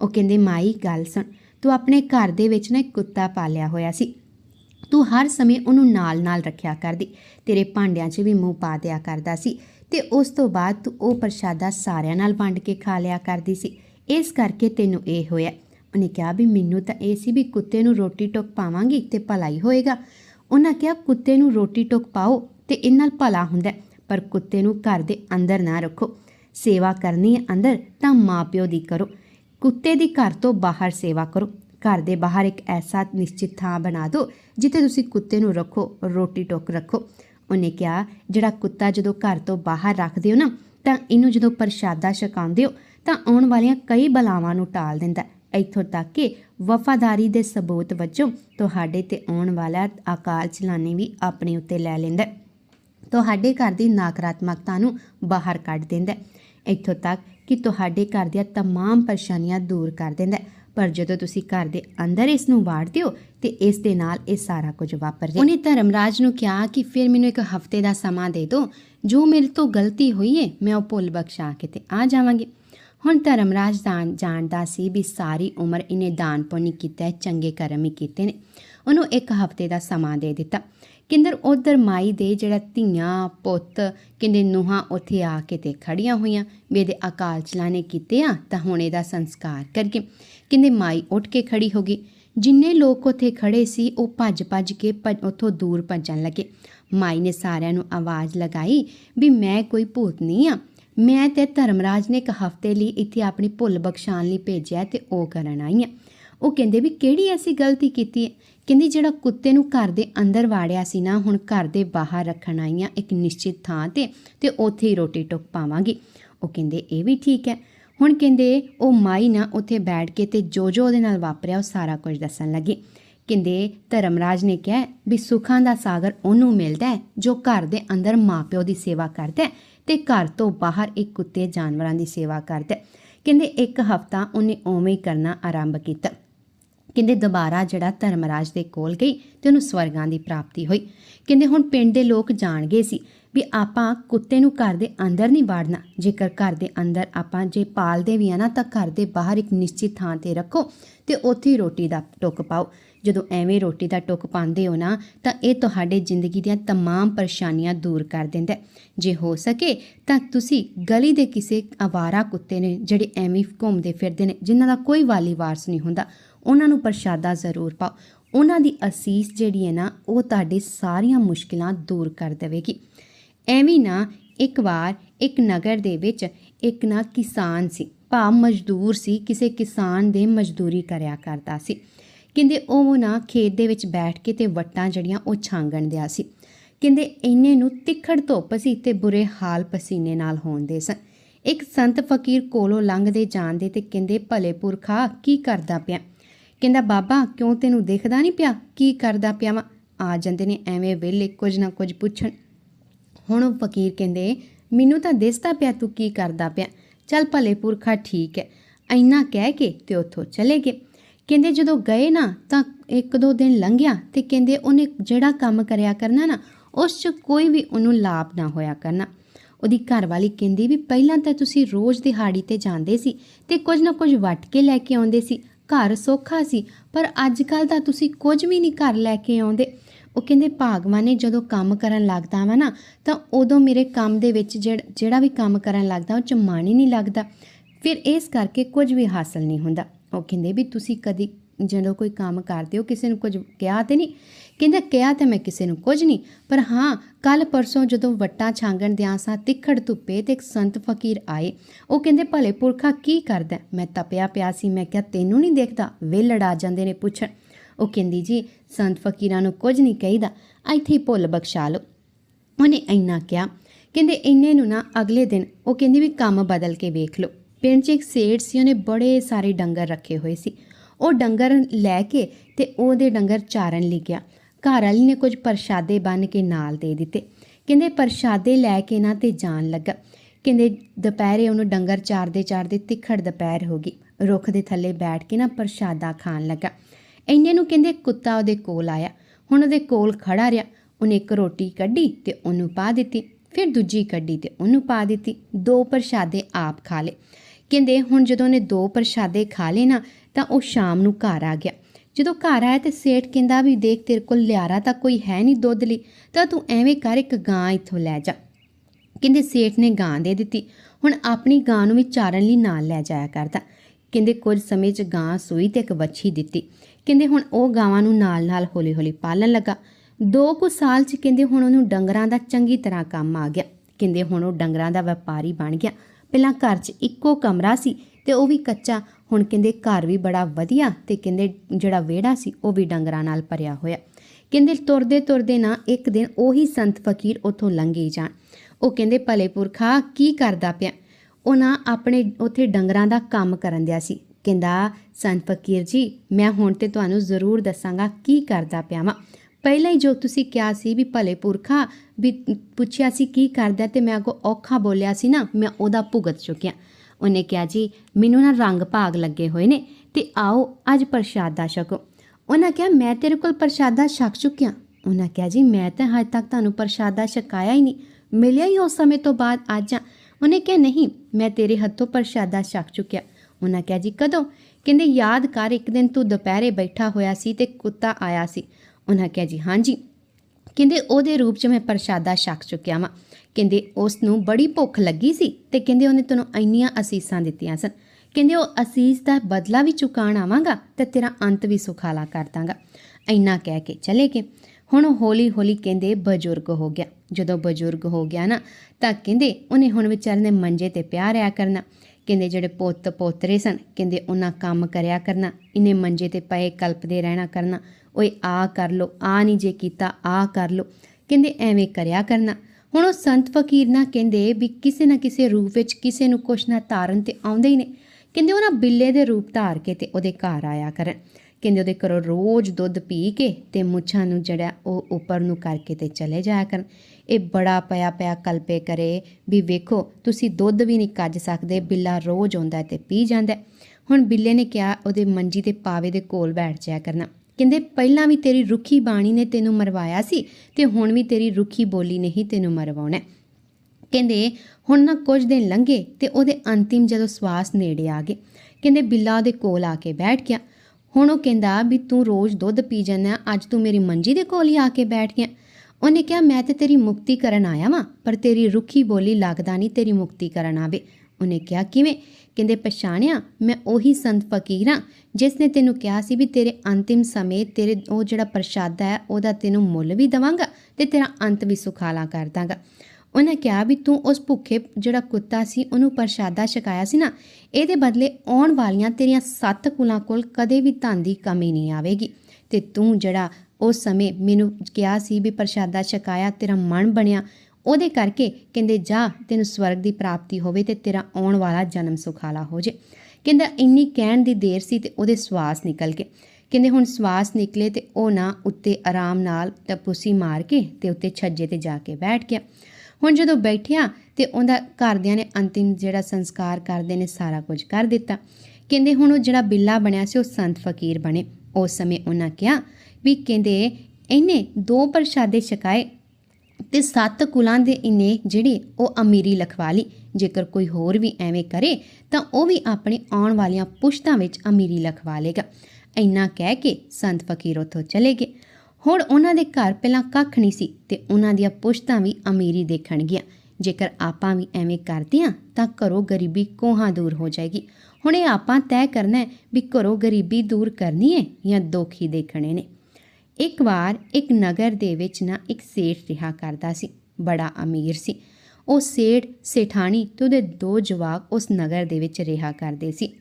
ਉਹ ਕਹਿੰਦੇ ਮਾਈ ਗੱਲ ਸੁਣ, ਤੂੰ ਆਪਣੇ ਘਰ ਦੇ ਵਿੱਚ ਨਾ ਇੱਕ ਕੁੱਤਾ ਪਾਲਿਆ ਹੋਇਆ ਸੀ। ਤੂੰ ਹਰ ਸਮੇਂ ਉਹਨੂੰ ਨਾਲ-ਨਾਲ ਰੱਖਿਆ ਕਰਦੀ, ਤੇਰੇ ਭਾਂਡਿਆਂ 'ਚ ਵੀ ਮੂੰਹ ਪਾ ਦਿਆ ਕਰਦਾ ਸੀ ਤੇ ਉਸ ਤੋਂ ਬਾਅਦ ਤੂੰ ਉਹ ਪ੍ਰਸ਼ਾਦਾ ਸਾਰਿਆਂ ਨਾਲ ਵੰਡ ਕੇ ਖਾ ਲਿਆ ਕਰਦੀ ਸੀ। ਇਸ ਕਰਕੇ ਤੈਨੂੰ ਇਹ ਹੋਇਆ। ਉਹਨੇ ਕਿਹਾ ਵੀ ਮੈਨੂੰ ਤਾਂ ਇਹ ਸੀ ਵੀ ਕੁੱਤੇ ਨੂੰ ਰੋਟੀ ਟੁੱਕ ਪਾਵਾਂਗੀ ਤੇ ਭਲਾ ਹੀ ਹੋਏਗਾ। ਉਹਨਾਂ ਕਿਹਾ, ਕੁੱਤੇ ਨੂੰ ਰੋਟੀ ਟੁੱਕ ਪਾਓ ਤੇ ਇਹ ਨਾਲ ਭਲਾ ਹੁੰਦਾ ਪਰ ਕੁੱਤੇ ਨੂੰ ਘਰ ਦੇ ਅੰਦਰ ਨਾ ਰੱਖੋ। ਸੇਵਾ ਕਰਨੀ ਹੈ ਅੰਦਰ ਤਾਂ ਮਾਪਿਓ ਦੀ ਕਰੋ। ਕੁੱਤੇ ਦੀ ਘਰ ਤੋਂ ਬਾਹਰ ਸੇਵਾ ਕਰੋ। ਘਰ ਦੇ ਬਾਹਰ ਇੱਕ ਐਸਾ ਨਿਸ਼ਚਿਤ ਥਾਂ ਬਣਾ ਦਿਓ ਜਿੱਥੇ ਤੁਸੀਂ ਕੁੱਤੇ ਨੂੰ ਰੱਖੋ, ਰੋਟੀ ਟੋਕ ਰੱਖੋ। ਉਹਨੇ ਕਿਹਾ, ਜਿਹੜਾ ਕੁੱਤਾ ਜਦੋਂ ਘਰ ਤੋਂ ਬਾਹਰ ਰੱਖਦੇ ਹੋ ਨਾ, ਤਾਂ ਇਹਨੂੰ ਜਦੋਂ ਪ੍ਰਸ਼ਾਦਾ ਛਕਾਉਂਦੇ ਹੋ, ਤਾਂ ਆਉਣ ਵਾਲੀਆਂ ਕਈ ਬਲਾਵਾਂ ਨੂੰ ਟਾਲ ਦਿੰਦਾ ਇੱਥੋਂ ਤੱਕ ਕਿ ਵਫਾਦਾਰੀ ਦੇ ਸਬੂਤ ਵਜੋਂ ਤੁਹਾਡੇ ਤੇ ਆਉਣ ਵਾਲਾ ਅਕਾਲ ਚਲਾਣੇ ਵੀ ਆਪਣੇ ਉੱਤੇ ਲੈ ਲੈਂਦਾ ਹੈ। ਤੁਹਾਡੇ ਘਰ ਦੀ ਨਕਾਰਾਤਮਕਤਾ ਨੂੰ ਬਾਹਰ ਕੱਢ ਦਿੰਦਾ ਹੈ। ਇੱਥੋਂ ਤੱਕ ਕਿ ਤੁਹਾਡੇ ਘਰ ਦੀਆਂ तमाम ਪਰੇਸ਼ਾਨੀਆਂ ਦੂਰ ਕਰ ਦਿੰਦਾ ਹੈ। ਪਰ ਜਦੋਂ ਤੁਸੀਂ ਘਰ ਦੇ ਅੰਦਰ ਇਸ ਨੂੰ ਵਾੜਦੇ ਹੋ ਤੇ ਇਸ ਦੇ ਨਾਲ ਇਹ ਸਾਰਾ ਕੁਝ ਵਾਪਰ ਰਿਹਾ ਉਹਨੇ ਧਰਮਰਾਜ ਨੂੰ ਕਿਹਾ ਕਿ ਫਿਰ ਮੈਨੂੰ ਇੱਕ ਹਫਤੇ ਦਾ ਸਮਾਂ ਦੇ ਦਿਓ ਜੋ ਮੇਰੇ ਤੋਂ ਗਲਤੀ ਹੋਈ ਹੈ ਮੈਂ ਉਹ ਭੁੱਲ ਬਖਸ਼ਾ ਕੇ ਤੇ ਆ ਜਾਵਾਂਗੀ ਹੁਣ ਧਰਮਰਾਜ ਦਾਨ ਜਾਣਦਾ ਸੀ ਵੀ ਸਾਰੀ ਉਮਰ ਇਹਨੇ ਦਾਨ ਪੁੰਨ ਕੀਤਾ, ਚੰਗੇ ਕਰਮ ਹੀ ਕੀਤੇ ਨੇ। ਉਹਨੂੰ ਇੱਕ ਹਫ਼ਤੇ ਦਾ ਸਮਾਂ ਦੇ ਦਿੱਤਾ। ਕਿੰਦਰ ਉਧਰ ਮਾਈ ਦੇ ਜਿਹੜਾ ਧੀਆਂ, ਪੁੱਤ ਕਿੰਦੇ ਨੂਹਾਂ ਉੱਥੇ ਆ ਕੇ ਤੇ ਖੜੀਆਂ ਹੋਈਆਂ। ਵੀ ਇਹਦੇ ਅਕਾਲ ਚਲਾਣੇ ਕੀਤੇ ਆ, ਤਾਂ ਹੁਣ ਇਹਦਾ ਸੰਸਕਾਰ ਕਰਕੇ ਕਿੰਦੇ ਮਾਈ ਉੱਠ ਕੇ ਖੜੀ ਹੋ ਗਈ। ਜਿੰਨੇ ਲੋਕ ਉੱਥੇ ਖੜੇ ਸੀ, ਉਹ ਭੱਜ ਭੱਜ ਕੇ ਭੱਜ- ਉੱਥੋਂ ਦੂਰ ਭੱਜਣ ਲੱਗੇ। ਮਾਈ ਨੇ ਸਾਰਿਆਂ ਨੂੰ ਆਵਾਜ਼ ਲਗਾਈ ਵੀ ਮੈਂ ਕੋਈ ਭੂਤ ਨਹੀਂ ਆ। ਮੈਂ ਤੇ ਧਰਮਰਾਜ ਨੇ ਇੱਕ ਹਫ਼ਤੇ ਲਈ ਇੱਥੇ ਆਪਣੀ ਭੁੱਲ ਬਖਸ਼ਾਉਣ ਲਈ ਭੇਜਿਆ ਤੇ ਉਹ ਕਰਨ ਆਈ ਆ ਉਹ ਕਹਿੰਦੇ ਵੀ ਕਿਹੜੀ ਐਸੀ ਗਲਤੀ ਕੀਤੀ ਹੈ? ਕਹਿੰਦੀ ਜਿਹੜਾ ਕੁੱਤੇ ਨੂੰ ਘਰ ਦੇ ਅੰਦਰ ਵਾੜਿਆ ਸੀ ਨਾ, ਹੁਣ ਘਰ ਦੇ ਬਾਹਰ ਰੱਖਣ ਆਈ ਆ ਇੱਕ ਨਿਸ਼ਚਿਤ ਥਾਂ ਤੇ ਤੇ ਉੱਥੇ ਹੀ ਰੋਟੀ ਟੁੱਕ ਪਾਵਾਂਗੀ। ਉਹ ਕਹਿੰਦੇ, ਇਹ ਵੀ ਠੀਕ ਹੈ। ਹੁਣ ਕਹਿੰਦੇ, ਉਹ ਮਾਈ ਨਾ ਉੱਥੇ ਬੈਠ ਕੇ ਤੇ ਜੋ ਜੋ ਉਹਦੇ ਨਾਲ ਵਾਪਰਿਆ, ਉਹ ਸਾਰਾ ਕੁਝ ਦੱਸਣ ਲੱਗੀ। ਕਹਿੰਦੇ, ਧਰਮਰਾਜ ਨੇ ਕਿਹਾ, ਵੀ ਸੁੱਖਾਂ ਦਾ ਸਾਗਰ ਉਹਨੂੰ ਮਿਲਦਾ ਜੋ ਘਰ ਦੇ ਅੰਦਰ ਮਾਪਿਓ ਦੀ ਸੇਵਾ ਕਰਦਾ ਹੈ। ਤੇ ਘਰ ਤੋਂ ਬਾਹਰ ਇੱਕ ਕੁੱਤੇ ਜਾਨਵਰਾਂ ਦੀ ਸੇਵਾ ਕਰਦਾ ਕਹਿੰਦੇ ਇੱਕ ਹਫਤਾ ਉਹਨੇ ਉਵੇਂ ਹੀ ਕਰਨਾ ਆਰੰਭ ਕੀਤਾ। ਕਹਿੰਦੇ ਦੁਬਾਰਾ ਜਿਹੜਾ ਧਰਮਰਾਜ ਦੇ ਕੋਲ ਗਈ ਤੇ ਉਹਨੂੰ ਸਵਰਗਾਂ ਦੀ ਪ੍ਰਾਪਤੀ ਹੋਈ। ਕਹਿੰਦੇ ਹੁਣ ਪਿੰਡ ਦੇ ਲੋਕ ਜਾਣ ਗਏ ਸੀ ਵੀ ਆਪਾਂ ਕੁੱਤੇ ਨੂੰ ਘਰ ਦੇ ਅੰਦਰ ਨਹੀਂ ਵਾੜਨਾ। ਜੇਕਰ ਘਰ ਦੇ ਅੰਦਰ ਆਪਾਂ ਜੇ ਪਾਲਦੇ ਵੀ ਆ ਨਾ ਤਾਂ ਘਰ ਦੇ ਬਾਹਰ ਇੱਕ ਨਿਸ਼ਚਿਤ ਥਾਂ ਤੇ ਰੱਖੋ ਤੇ ਉੱਥੇ ਰੋਟੀ ਦਾ ਟੁੱਕ ਪਾਓ। ਜਦੋਂ ਐਵੇਂ ਰੋਟੀ ਦਾ ਟੁੱਕ ਪਾਉਂਦੇ ਹੋ ਨਾ ਤਾਂ ਇਹ ਤੁਹਾਡੇ ਜ਼ਿੰਦਗੀ ਦੀਆਂ तमाम ਪਰੇਸ਼ਾਨੀਆਂ ਦੂਰ ਕਰ ਦਿੰਦਾ ਹੈ। ਜੇ ਹੋ ਸਕੇ ਤਾਂ ਤੁਸੀਂ ਗਲੀ ਦੇ ਕਿਸੇ ਆਵਾਰਾ ਕੁੱਤੇ ਨੇ ਜਿਹੜੇ ਐਵੇਂ ਘੁੰਮਦੇ ਫਿਰਦੇ ਨੇ ਜਿਨ੍ਹਾਂ ਦਾ ਕੋਈ ਵਾਲੀ ਵਾਰਸ ਨਹੀਂ ਹੁੰਦਾ ਉਹਨਾਂ ਨੂੰ ਪ੍ਰਸ਼ਾਦਾ ਜ਼ਰੂਰ ਪਾਓ ਉਹਨਾਂ ਦੀ ਅਸੀਸ ਜਿਹੜੀ ਹੈ ਨਾ ਉਹ ਤੁਹਾਡੀ ਸਾਰੀਆਂ ਮੁਸ਼ਕਿਲਾਂ ਦੂਰ ਕਰ ਦੇਵੇਗੀ ਐਵੇਂ ਨਾ ਇੱਕ ਵਾਰ ਇੱਕ ਨਗਰ ਦੇ ਵਿੱਚ ਇੱਕ ਨਾ ਕਿਸਾਨ ਸੀ ਭਾ ਮਜ਼ਦੂਰ ਸੀ ਕਿਸੇ ਕਿਸਾਨ ਦੇ ਮਜ਼ਦੂਰੀ ਕਰਿਆ ਕਰਦਾ ਸੀ ਕਹਿੰਦੇ ਉਹ ਨਾ ਖੇਤ ਦੇ ਵਿੱਚ ਬੈਠ ਕੇ ਤੇ ਵੱਟਾਂ ਜੜੀਆਂ ਉਹ ਛਾਂਗਣ ਦਿਆ ਸੀ। ਕਹਿੰਦੇ ਇੰਨੇ ਨੂੰ ਤਿੱਖੜ ਧੁੱਪ ਸੀ ਤੇ ਬੁਰੇ ਹਾਲ ਪਸੀਨੇ ਨਾਲ ਹੋਣਦੇ ਸਨ। ਇੱਕ ਸੰਤ ਫਕੀਰ ਕੋਲੋਂ ਲੰਘਦੇ ਜਾਂਦੇ ਤੇ ਕਹਿੰਦੇ, ਭਲੇ ਪੁਰਖਾ, ਕੀ ਕਰਦਾ ਪਿਆ? ਕਹਿੰਦਾ, ਬਾਬਾ, ਕਿਉਂ ਤੈਨੂੰ ਦਿਖਦਾ ਨਹੀਂ ਪਿਆ? ਕੀ ਕਰਦਾ ਪਿਆ ਵਾ? ਆ ਜਾਂਦੇ ਨੇ ਐਵੇਂ ਵੇਲੇ ਕੁਝ ਨਾ ਕੁਝ ਪੁੱਛਣ। ਹੁਣ ਉਹ ਫਕੀਰ ਕਹਿੰਦੇ, ਮੈਨੂੰ ਤਾਂ ਦਿਸਦਾ ਪਿਆ ਤੂੰ ਕੀ ਕਰਦਾ ਪਿਆ। ਚੱਲ ਭਲੇ ਪੁਰਖਾ ਠੀਕ ਹੈ ਐਨਾ ਕਹਿ ਕੇ ਤੇ ਉੱਥੋਂ ਚਲੇ ਗਏ। ਕਹਿੰਦੇ ਜਦੋਂ ਗਏ ਨਾ ਤਾਂ ਇੱਕ ਦੋ ਦਿਨ ਲੰਘਿਆ ਤੇ ਕਹਿੰਦੇ ਉਹਨੇ ਜਿਹੜਾ ਕੰਮ ਕਰਿਆ ਕਰਨਾ ਨਾ, ਉਸ 'ਚ ਕੋਈ ਵੀ ਉਹਨੂੰ ਲਾਭ ਨਾ ਹੋਇਆ ਕਰਨਾ। ਉਹਦੀ ਘਰਵਾਲੀ ਕਹਿੰਦੀ ਵੀ ਪਹਿਲਾਂ ਤਾਂ ਤੁਸੀਂ ਰੋਜ਼ ਦਿਹਾੜੀ ਤੇ ਜਾਂਦੇ ਸੀ ਤੇ ਕੁਝ ਨਾ ਕੁਝ ਵਟ ਕੇ ਲੈ ਕੇ ਆਉਂਦੇ ਸੀ। ਘਰ ਸੌਖਾ ਸੀ, ਪਰ ਅੱਜ ਕੱਲ ਤਾਂ ਤੁਸੀਂ ਕੁਝ ਵੀ ਨਹੀਂ ਘਰ ਲੈ ਕੇ ਆਉਂਦੇ। ਉਹ ਕਹਿੰਦੇ ਭਾਗਵਾਨ ਨੇ ਜਦੋਂ ਕੰਮ ਕਰਨ ਲੱਗਦਾ ਵਾ ਨਾ, ਤਾਂ ਉਦੋਂ ਮੇਰੇ ਕੰਮ ਦੇ ਵਿੱਚ ਜਿਹੜਾ ਵੀ ਕੰਮ ਕਰਨ ਲੱਗਦਾ, ਉਹ ਚ ਮਨ ਹੀ ਨਹੀਂ ਲੱਗਦਾ। ਫਿਰ ਇਸ ਕਰਕੇ ਕੁਝ ਵੀ ਹਾਸਲ ਨਹੀਂ ਹੁੰਦਾ। ਉਹ ਕਹਿੰਦੇ ਵੀ ਤੁਸੀਂ ਕਦੀ ਜਦੋਂ ਕੋਈ ਕੰਮ ਕਰਦੇ ਹੋ ਕਿਸੇ ਨੂੰ ਕੁਝ ਕਿਹਾ ਤੇ ਨਹੀਂ? ਕਹਿੰਦਾ ਕਿਹਾ ਤੇ ਮੈਂ ਕਿਸੇ ਨੂੰ ਕੁਝ ਨਹੀਂ। ਪਰ ਹਾਂ ਕੱਲ ਪਰਸੋਂ ਜਦੋਂ ਵੱਟਾਂ ਛਾਂਗਣ ਦਿਆਂ ਸਾਂ ਤਿੱਖੜ ਧੁੱਪੇ ਤੇ ਇੱਕ ਸੰਤ ਫਕੀਰ ਆਏ। ਉਹ ਕਹਿੰਦੇ, ਭਲੇ ਪੁਰਖਾ, ਕੀ ਕਰਦਾ ਮੈਂ ਤਪਿਆ ਪਿਆ ਸੀ, ਮੈਂ ਕਿਹਾ, ਤੈਨੂੰ ਨਹੀਂ ਦੇਖਦਾ? ਵੇ ਲੜਾ ਜਾਂਦੇ ਨੇ ਪੁੱਛਣ। ਉਹ ਕਹਿੰਦੀ, ਜੀ, ਸੰਤ ਫਕੀਰਾਂ ਨੂੰ ਕੁਝ ਨਹੀਂ ਕਹੀਦਾ। ਇੱਥੇ ਹੀ ਭੁੱਲ ਬਖਸ਼ਾ ਲਓ। ਉਹਨੇ ਇੰਨਾ ਕਿਹਾ। ਕਹਿੰਦੇ, ਇੰਨੇ ਨੂੰ ਨਾ ਅਗਲੇ ਦਿਨ। ਉਹ ਕਹਿੰਦੀ, ਵੀ ਕੰਮ ਬਦਲ ਕੇ ਵੇਖ ਲਓ। ਪਿੰਡ 'ਚ ਇੱਕ ਸੇਠ ਸੀ, ਉਹਨੇ ਬੜੇ ਸਾਰੇ ਡੰਗਰ ਰੱਖੇ ਹੋਏ ਸੀ। ਉਹ ਡੰਗਰ ਲੈ ਕੇ ਤੇ ਉਹਦੇ ਡੰਗਰ ਚਾਰਨ ਲਈ ਗਿਆ। ਘਰ ਵਾਲੀ ਨੇ ਕੁਝ ਪ੍ਰਸ਼ਾਦੇ ਬੰਨ ਕੇ ਨਾਲ ਦੇ ਦਿੱਤੇ। ਕਹਿੰਦੇ ਪ੍ਰਸ਼ਾਦੇ ਲੈ ਕੇ ਨਾ ਤੇ ਜਾਣ ਲੱਗਾ। ਕਹਿੰਦੇ ਦੁਪਹਿਰੇ ਉਹਨੂੰ ਡੰਗਰ ਚਾਰਦੇ ਚਾਰਦੇ ਤਿੱਖੜ ਦੁਪਹਿਰ ਹੋ ਗਈ। ਰੁੱਖ ਦੇ ਥੱਲੇ ਬੈਠ ਕੇ ਨਾ ਪ੍ਰਸ਼ਾਦਾ ਖਾਣ ਲੱਗਾ। ਇੰਨੇ ਨੂੰ ਕਹਿੰਦੇ ਕੁੱਤਾ ਉਹਦੇ ਕੋਲ ਆਇਆ। ਹੁਣ ਉਹਦੇ ਕੋਲ ਖੜਾ ਰਿਹਾ। ਉਹਨੇ ਇੱਕ ਰੋਟੀ ਕੱਢੀ ਤੇ ਉਹਨੂੰ ਪਾ ਦਿੱਤੀ। ਫਿਰ ਦੂਜੀ ਕੱਢੀ ਤੇ ਉਹਨੂੰ ਪਾ ਦਿੱਤੀ। ਦੋ ਪ੍ਰਸ਼ਾਦੇ ਆਪ ਖਾ ਲਏ। ਕਹਿੰਦੇ ਹੁਣ ਜਦੋਂ ਉਹਨੇ ਦੋ ਪ੍ਰਸ਼ਾਦੇ ਖਾ ਲਏ ਨਾ, ਤਾਂ ਉਹ ਸ਼ਾਮ ਨੂੰ ਘਰ ਆ ਗਿਆ। ਜਦੋਂ ਘਰ ਆਇਆ ਤੇ ਸੇਠ ਕਹਿੰਦਾ ਵੀ ਦੇਖ ਤੇਰੇ ਕੋਲ ਲਿਆਰਾ ਤਾਂ ਕੋਈ ਹੈ ਨਹੀਂ ਦੁੱਧ ਲਈ, ਤਾਂ ਤੂੰ ਐਵੇਂ ਕਰ ਇੱਕ ਗਾਂ ਇੱਥੋਂ ਲੈ ਜਾ। ਕਹਿੰਦੇ ਸੇਠ ਨੇ ਗਾਂ ਦੇ ਦਿੱਤੀ। ਹੁਣ ਆਪਣੀ ਗਾਂ ਨੂੰ ਵੀ ਚਾਰਨ ਲਈ ਨਾਲ ਲੈ ਜਾਇਆ ਕਰਦਾ। ਕਹਿੰਦੇ ਕੁਝ ਸਮੇਂ 'ਚ ਗਾਂ ਸੂਈ ਤੇ ਇੱਕ ਵੱਛੀ ਦਿੱਤੀ। ਕਹਿੰਦੇ ਹੁਣ ਉਹ ਗਾਵਾਂ ਨੂੰ ਨਾਲ-ਨਾਲ ਹੌਲੀ-ਹੌਲੀ ਪਾਲਣ ਲੱਗਾ। ਦੋ ਕੁ ਸਾਲ 'ਚ ਕਹਿੰਦੇ ਹੁਣ ਉਹਨੂੰ ਡੰਗਰਾਂ ਦਾ ਚੰਗੀ ਤਰ੍ਹਾਂ ਕੰਮ ਆ ਗਿਆ। ਕਹਿੰਦੇ ਹੁਣ ਉਹ ਡੰਗਰਾਂ ਦਾ ਵਪਾਰੀ ਬਣ ਗਿਆ। ਪਹਿਲਾਂ ਘਰ 'ਚ ਇੱਕੋ ਕਮਰਾ ਸੀ ਤੇ ਉਹ ਵੀ ਕੱਚਾ। ਹੁਣ ਕਹਿੰਦੇ ਘਰ ਵੀ ਬੜਾ ਵਧੀਆ ਤੇ ਕਹਿੰਦੇ ਜਿਹੜਾ ਵਿਹੜਾ ਸੀ ਉਹ ਵੀ ਡੰਗਰਾਂ ਨਾਲ ਭਰਿਆ ਹੋਇਆ। ਕਹਿੰਦੇ ਤੁਰਦੇ ਤੁਰਦੇ ਨਾ ਇੱਕ ਦਿਨ ਉਹੀ ਸੰਤ ਫਕੀਰ ਉਥੋਂ ਲੰਘੇ ਜਾਣ। ਉਹ ਕਹਿੰਦੇ ਭਲੇ ਪੁਰਖਾ, ਕੀ ਕਰਦਾ ਪਿਆ? ਉਹ ਨਾ ਆਪਣੇ ਉਥੇ ਡੰਗਰਾਂ ਦਾ ਕੰਮ ਕਰਨ ਦਿਆ ਸੀ। ਕਹਿੰਦਾ, ਸੰਤ ਫਕੀਰ ਜੀ, ਮੈਂ ਹੁਣ ਤੇ ਤੁਹਾਨੂੰ ਜ਼ਰੂਰ ਦੱਸਾਂਗਾ ਕੀ ਕਰਦਾ ਪਿਆ ਵਾਂ। ਪਹਿਲਾਂ ਹੀ ਜੋ ਤੁਸੀਂ ਕਿਹਾ ਸੀ ਵੀ ਭਲੇ ਪੁਰਖਾ, ਵੀ ਪੁੱਛਿਆ ਸੀ ਕੀ ਕਰਦਾ ਤੇ ਮੈਂ ਅੱਗੋਂ ਔਖਾ ਬੋਲਿਆ ਸੀ ਨਾ, ਮੈਂ ਉਹਦਾ ਭੁਗਤ ਚੁੱਕਿਆ। ਉਹਨੇ ਕਿਹਾ, ਜੀ, ਮੈਨੂੰ ਨਾ ਰੰਗ ਭਾਗ ਲੱਗੇ ਹੋਏ ਨੇ ਤੇ ਆਓ ਅੱਜ ਪ੍ਰਸ਼ਾਦਾ ਛਕੋ। ਉਹਨਾਂ ਕਿਹਾ, ਮੈਂ ਤੇਰੇ ਕੋਲ ਪ੍ਰਸ਼ਾਦਾ ਛਕ ਚੁੱਕਿਆ। ਉਹਨਾਂ ਕਿਹਾ, ਜੀ, ਮੈਂ ਤਾਂ ਹਜੇ ਤੱਕ ਤੁਹਾਨੂੰ ਪ੍ਰਸ਼ਾਦਾ ਛਕਾਇਆ ਹੀ ਨਹੀਂ। ਮਿਲਿਆ ਹੀ ਉਸ ਸਮੇਂ ਤੋਂ ਬਾਅਦ ਅੱਜ ਆ। ਉਹਨੇ ਕਿਹਾ, ਨਹੀਂ, ਮੈਂ ਤੇਰੇ ਹੱਥੋਂ ਪ੍ਰਸ਼ਾਦਾ ਛਕ ਚੁੱਕਿਆ। ਉਹਨਾਂ ਕਿਹਾ, ਜੀ, ਕਦੋਂ? ਕਹਿੰਦੇ, ਯਾਦ ਕਰ, ਇੱਕ ਦਿਨ ਤੂੰ ਦੁਪਹਿਰੇ ਬੈਠਾ ਹੋਇਆ ਸੀ ਤੇ ਕੁੱਤਾ ਆਇਆ ਸੀ। ਉਹਨਾਂ ਕਿਹਾ ਜੀ ਹਾਂਜੀ ਕਹਿੰਦੇ, ਉਹਦੇ ਰੂਪ 'ਚ ਮੈਂ ਪ੍ਰਸ਼ਾਦਾ ਛਕ ਚੁੱਕਿਆ ਵਾਂ। ਕਹਿੰਦੇ, ਉਸ ਨੂੰ ਬੜੀ ਭੁੱਖ ਲੱਗੀ ਸੀ ਤੇ ਕਹਿੰਦੇ, ਉਹਨੇ ਤੈਨੂੰ ਇੰਨੀਆਂ ਅਸੀਸਾਂ ਦਿੱਤੀਆਂ ਸਨ। ਕਹਿੰਦੇ, ਉਹ ਅਸੀਸ ਦਾ ਬਦਲਾ ਵੀ ਚੁਕਾਣ ਆਵਾਂਗਾ ਤੇ ਤੇਰਾ ਅੰਤ ਵੀ ਸੁਖਾਲਾ ਕਰ ਦਾਂਗਾ। ਇੰਨਾ ਕਹਿ ਕੇ ਚਲੇ ਗਏ। ਹੁਣ ਹੌਲੀ ਹੌਲੀ ਕਹਿੰਦੇ, ਬਜ਼ੁਰਗ ਹੋ ਗਿਆ। ਜਦੋਂ ਬਜ਼ੁਰਗ ਹੋ ਗਿਆ ਨਾ, ਤਾਂ ਕਹਿੰਦੇ, ਉਹਨੇ ਹੁਣ ਵਿਚਾਰੇ ਨੇ ਮੰਜੇ ਤੇ ਪਿਆ ਰਿਆ ਕਰਨਾ। ਕਹਿੰਦੇ ਜਿਹੜੇ ਪੁੱਤ ਪੋਤਰੇ ਸਨ, ਕਹਿੰਦੇ ਉਹਨਾਂ ਕੰਮ ਕਰਿਆ ਕਰਨਾ ਇਹਨੇ ਮੰਜੇ ਤੇ ਪਏ ਕਲਪਦੇ ਰਹਿਣਾ ਕਰਨਾ, ਓਏ ਆ ਕਰ ਲੋ ਆ ਨਹੀਂ ਜੇ ਕੀਤਾ ਆ ਕਰ ਲੋ ਕਹਿੰਦੇ ਐਵੇਂ ਕਰਿਆ ਕਰਨਾ। ਹੁਣ ਉਹ ਸੰਤ ਫਕੀਰ ਨਾ ਕਹਿੰਦੇ ਵੀ ਕਿਸੇ ਨਾ ਕਿਸੇ ਰੂਪ ਵਿੱਚ ਕਿਸੇ ਨੂੰ ਕੁਛ ਨਾ ਤਾਰਨ ਤੇ ਆਉਂਦੇ ਹੀ ਨੇ। ਕਹਿੰਦੇ ਉਹ ਨਾ ਬਿੱਲੇ ਦੇ ਰੂਪ ਧਾਰ ਕੇ ਤੇ ਉਹਦੇ ਘਰ ਆਇਆ ਕਰਨ। ਕਹਿੰਦੇ ਉਹਦੇ ਘਰੋਂ ਰੋਜ਼ ਦੁੱਧ ਪੀ ਕੇ ਤੇ ਮੁੱਛਾਂ ਨੂੰ ਜਿਹੜਾ ਉਹ ਉੱਪਰ ਨੂੰ ਕਰਕੇ ਤੇ ਚਲੇ ਜਾਇਆ ਕਰਨ। ਇਹ ਬੜਾ ਪਿਆ ਪਿਆ ਕਲਪੇ ਕਰੇ ਵੀ ਵੇਖੋ, ਤੁਸੀਂ ਦੁੱਧ ਵੀ ਨਹੀਂ ਕੱਜ ਸਕਦੇ, ਬਿੱਲਾ ਰੋਜ਼ ਆਉਂਦਾ ਤੇ ਪੀ ਜਾਂਦਾ ਹੁਣ ਬਿੱਲੇ ਨੇ ਕਿਹਾ, ਉਹਦੇ ਮੰਜੀ ਤੇ ਪਾਵੇ ਦੇ ਕੋਲ ਬੈਠ ਜਾਇਆ ਕਰਨਾ। ਕਹਿੰਦੇ, ਪਹਿਲਾਂ ਵੀ ਤੇਰੀ ਰੁੱਖੀ ਬਾਣੀ ਨੇ ਤੈਨੂੰ ਮਰਵਾਇਆ ਸੀ ਤੇ ਹੁਣ ਵੀ ਤੇਰੀ ਰੁੱਖੀ ਬੋਲੀ ਨੇ ਹੀ ਤੈਨੂੰ ਮਰਵਾਉਣਾ ਕਹਿੰਦੇ, ਹੁਣ ਨਾ ਕੁਝ ਦਿਨ ਲੰਘੇ ਤੇ ਉਹਦੇ ਅੰਤਿਮ ਜਦੋਂ ਸਵਾਸ ਨੇੜੇ ਆ ਗਏ। ਕਹਿੰਦੇ, ਬਿੱਲਾ ਉਹਦੇ ਕੋਲ ਆ ਕੇ ਬੈਠ ਗਿਆ। ਹੁਣ ਉਹ ਕਹਿੰਦਾ ਵੀ, ਤੂੰ ਰੋਜ਼ ਦੁੱਧ ਪੀ ਜਾਂਦਾ, ਅੱਜ ਤੂੰ ਮੇਰੀ ਮੰਜੀ ਦੇ ਕੋਲ ਹੀ ਆ ਕੇ ਬੈਠ ਗਿਆ। ਉਹਨੇ ਕਿਹਾ, ਮੈਂ ਤੇ ਤੇਰੀ ਮੁਕਤੀ ਕਰਨ ਆਇਆ ਵਾਂ, ਪਰ ਤੇਰੀ ਰੁੱਖੀ ਬੋਲੀ ਲੱਗਦਾ ਨਹੀਂ ਤੇਰੀ ਮੁਕਤੀ ਕਰਨ ਆਵੇ। ਉਹਨੇ ਕਿਹਾ, ਕਿਵੇਂ? ਕਹਿੰਦੇ, ਪਛਾਣਿਆ, ਮੈਂ ਉਹੀ ਸੰਤ ਫਕੀਰ ਹਾਂ ਜਿਸ ਨੇ ਤੈਨੂੰ ਕਿਹਾ ਸੀ ਵੀ ਤੇਰੇ ਅੰਤਿਮ ਸਮੇਂ ਤੇਰੇ ਉਹ ਜਿਹੜਾ ਪ੍ਰਸ਼ਾਦਾ ਹੈ, ਉਹਦਾ ਤੈਨੂੰ ਮੁੱਲ ਵੀ ਦਵਾਂਗਾ ਤੇ ਤੇਰਾ ਅੰਤ ਵੀ ਸੁਖਾਲਾ ਕਰ ਦਾਂਗਾ। ਉਹਨੇ ਕਿਹਾ ਵੀ, ਤੂੰ ਉਸ ਭੁੱਖੇ ਜਿਹੜਾ ਕੁੱਤਾ ਸੀ, ਉਹਨੂੰ ਪ੍ਰਸ਼ਾਦਾ ਛਕਾਇਆ ਸੀ ਨਾ, ਇਹਦੇ ਬਦਲੇ ਆਉਣ ਵਾਲੀਆਂ ਤੇਰੀਆਂ ਸੱਤ ਕੁਲਾਂ ਕੋਲ ਕਦੇ ਵੀ ਧਨ ਦੀ ਕਮੀ ਨਹੀਂ ਆਵੇਗੀ। ਤੇ ਤੂੰ ਜਿਹੜਾ ਉਸ ਸਮੇਂ ਮੈਨੂੰ ਕਿਹਾ ਸੀ ਵੀ ਪ੍ਰਸ਼ਾਦਾ ਛਕਾਇਆ, ਤੇਰਾ ਮਨ ਬਣਿਆ, ਉਹਦੇ ਕਰਕੇ ਕਹਿੰਦੇ, ਜਾ, ਤੈਨੂੰ ਸਵਰਗ ਦੀ ਪ੍ਰਾਪਤੀ ਹੋਵੇ ਤੇ ਤੇਰਾ ਆਉਣ ਵਾਲਾ ਜਨਮ ਸੁਖਾਲਾ ਹੋ ਜੇ। ਕਹਿੰਦਾ, ਇੰਨੀ ਕਹਿਣ ਦੀ ਦੇਰ ਸੀ ਤੇ ਉਹਦੇ ਸਵਾਸ ਨਿਕਲ ਗਏ। ਕਹਿੰਦੇ, ਹੁਣ ਸਵਾਸ ਨਿਕਲੇ ਤੇ ਉਹ ਨਾ ਉੱਤੇ ਆਰਾਮ ਨਾਲ ਟਪੂਸੀ ਮਾਰ ਕੇ ਤੇ ਉੱਤੇ ਛੱਜੇ ਤੇ ਜਾ ਕੇ ਬੈਠ ਗਿਆ। ਹੁਣ ਜਦੋਂ ਬੈਠਿਆ ਤੇ ਉਹਦਾ ਘਰਦਿਆਂ ਨੇ ਅੰਤਿਮ ਜਿਹੜਾ ਸੰਸਕਾਰ ਕਰਦੇ ਨੇ, ਸਾਰਾ ਕੁਝ ਕਰ ਦਿੱਤਾ। ਕਹਿੰਦੇ, ਹੁਣ ਉਹ ਜਿਹੜਾ ਬਿੱਲਾ ਬਣਿਆ ਸੀ, ਉਹ ਸੰਤ ਫਕੀਰ ਬਣੇ। ਉਸ ਸਮੇਂ ਉਹਨਾਂ ਕਿਹਾ ਵੀ ਕਹਿੰਦੇ, ਇਹਨੇ ਦੋ ਪ੍ਰਸ਼ਾਦੇ ਛਕਾਏ ਤੇ ਸੱਤ ਕੁਲਾਂ ਦੇ ਇਨੇ ਜਿਹੜੇ ਉਹ ਅਮੀਰੀ ਲਖਵਾ ਲਈ ਜੇਕਰ ਕੋਈ ਹੋਰ ਵੀ ਐਵੇਂ ਕਰੇ, ਤਾਂ ਉਹ ਵੀ ਆਪਣੇ ਆਉਣ ਵਾਲੀਆਂ ਪੁਸ਼ਤਾਂ ਵਿੱਚ ਅਮੀਰੀ ਲਖਵਾ ਲੇਗਾ ਇੰਨਾ ਕਹਿ ਕੇ ਸੰਤ ਫਕੀਰ ਉੱਥੋਂ ਚਲੇ ਗਏ। ਹੁਣ ਉਹਨਾਂ ਦੇ ਘਰ ਪਹਿਲਾਂ ਕੱਖ ਨਹੀਂ ਸੀ ਤੇ ਉਹਨਾਂ ਦੀਆਂ ਪੁਸ਼ਤਾਂ ਵੀ ਅਮੀਰੀ ਦੇਖਣਗੀਆਂ। ਜੇਕਰ ਆਪਾਂ ਵੀ ਐਵੇਂ ਕਰਦੇ ਹਾਂ, ਤਾਂ ਘਰੋਂ ਗਰੀਬੀ ਕੋਹਾਂ ਦੂਰ ਹੋ ਜਾਏਗੀ। ਹੁਣ ਇਹ ਆਪਾਂ ਤੈਅ ਕਰਨਾ ਵੀ ਘਰੋਂ ਗਰੀਬੀ ਦੂਰ ਕਰਨੀ ਹੈ ਜਾਂ ਦੁੱਖ ਦੇਖਣੇ ਨੇ। ਇੱਕ ਵਾਰ ਇੱਕ ਨਗਰ ਦੇ ਵਿੱਚ ਨਾ ਇੱਕ ਸੇਠ ਰਿਹਾ ਕਰਦਾ ਸੀ, ਬੜਾ ਅਮੀਰ ਸੀ। ਉਹ ਸੇਠ ਸੇਠਾਣੀ ਤੇ ਉਹਦੇ ਦੋ ਜਵਾਕ ਉਸ ਨਗਰ ਦੇ ਵਿੱਚ ਰਿਹਾ ਕਰਦੇ ਸੀ।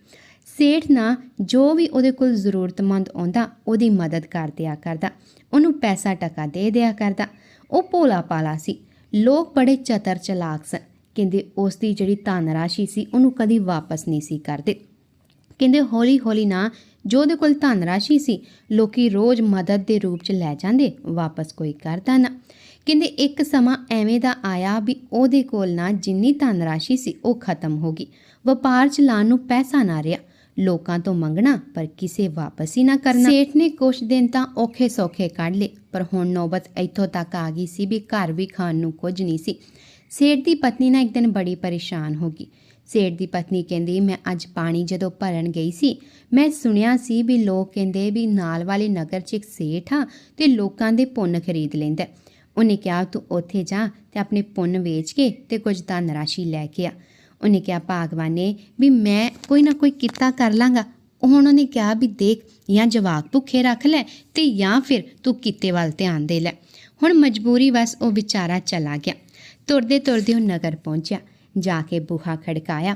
ਸੇਠ ਨਾ ਜੋ ਵੀ ਉਹਦੇ ਕੋਲ ਜ਼ਰੂਰਤਮੰਦ ਆਉਂਦਾ, ਉਹਦੀ ਮਦਦ ਕਰ ਦਿਆ ਕਰਦਾ। ਉਹਨੂੰ ਪੈਸਾ ਟਕਾ ਦੇ ਦਿਆ ਕਰਦਾ। ਉਹ ਭੋਲਾ ਪਾਲਾ ਸੀ। ਲੋਕ ਬੜੇ ਚਤਰ ਚਲਾਕ ਸਨ। ਕਹਿੰਦੇ ਉਸ ਦੀ ਜਿਹੜੀ ਧਨ ਰਾਸ਼ੀ ਸੀ, ਉਹਨੂੰ ਕਦੀ ਵਾਪਸ ਨਹੀਂ ਸੀ ਕਰਦੇ। ਕਹਿੰਦੇ ਹੌਲੀ ਹੌਲੀ ਨਾ ਜੋ ਉਹਦੇ ਕੋਲ ਧਨ ਰਾਸ਼ੀ ਸੀ, ਲੋਕੀ ਰੋਜ਼ ਮਦਦ ਦੇ ਰੂਪ 'ਚ ਲੈ ਜਾਂਦੇ, ਵਾਪਸ ਕੋਈ ਕਰਦਾ ਨਾ। ਕਹਿੰਦੇ ਇੱਕ ਸਮਾਂ ਐਵੇਂ ਦਾ ਆਇਆ ਵੀ ਉਹਦੇ ਕੋਲ ਨਾ ਜਿੰਨੀ ਧਨ ਰਾਸ਼ੀ ਸੀ, ਉਹ ਖਤਮ ਹੋ ਗਈ। ਵਪਾਰ ਚਲਾਉਣ ਨੂੰ ਪੈਸਾ ਨਾ ਰਿਹਾ। ਲੋਕਾਂ ਤੋਂ ਮੰਗਣਾ, ਪਰ ਕਿਸੇ ਵਾਪਸ ਹੀ ਨਾ ਕਰਨਾ। ਸੇਠ ਨੇ ਕੁਛ ਦਿਨ ਤਾਂ ਔਖੇ ਸੌਖੇ ਕੱਢ ਲਏ, ਪਰ ਹੁਣ ਨੌਬਤ ਇੱਥੋਂ ਤੱਕ ਆ ਗਈ ਸੀ ਵੀ ਘਰ ਵੀ ਖਾਣ ਨੂੰ ਕੁਝ ਨਹੀਂ ਸੀ। ਸੇਠ ਦੀ ਪਤਨੀ ਨਾ ਇੱਕ ਦਿਨ ਬੜੀ ਪਰੇਸ਼ਾਨ ਹੋ ਗਈ। ਸੇਠ ਦੀ ਪਤਨੀ ਕਹਿੰਦੀ, ਮੈਂ ਅੱਜ ਪਾਣੀ ਜਦੋਂ ਭਰਨ ਗਈ ਸੀ, ਮੈਂ ਸੁਣਿਆ ਸੀ ਵੀ ਲੋਕ ਕਹਿੰਦੇ ਵੀ ਨਾਲ ਵਾਲੇ ਨਗਰ 'ਚ ਇੱਕ ਸੇਠ ਆ ਤੇ ਲੋਕਾਂ ਦੇ ਪੁੰਨ ਖਰੀਦ ਲੈਂਦਾ ਉਹਨੇ ਕਿਹਾ, ਤੂੰ ਉੱਥੇ ਜਾ ਤੇ ਆਪਣੇ ਪੁੰਨ ਵੇਚ ਕੇ ਤੇ ਕੁਝ ਧਨ ਰਾਸ਼ੀ ਲੈ ਕੇ ਆ। ਉਹਨੇ ਕਿਹਾ, ਭਾਗਵਾਨ ਨੇ ਵੀ ਮੈਂ ਕੋਈ ਨਾ ਕੋਈ ਕਿੱਤਾ ਕਰ ਲਾਂਗਾ। ਹੁਣ ਉਹਨੇ ਕਿਹਾ, ਵੀ ਦੇਖ, ਜਾਂ ਜਵਾਕ ਭੁੱਖੇ ਰੱਖ ਲੈ ਤੇ ਜਾਂ ਫਿਰ ਤੂੰ ਕਿੱਤੇ ਵੱਲ ਧਿਆਨ ਦੇ ਲੈ। ਹੁਣ ਮਜਬੂਰੀ ਵਸ ਉਹ ਵਿਚਾਰਾ ਚਲਾ ਗਿਆ। ਤੁਰਦੇ ਤੁਰਦੇ ਉਹ ਨਗਰ ਪਹੁੰਚਿਆ। ਜਾ ਕੇ ਬੂਹਾ ਖੜਕਾਇਆ।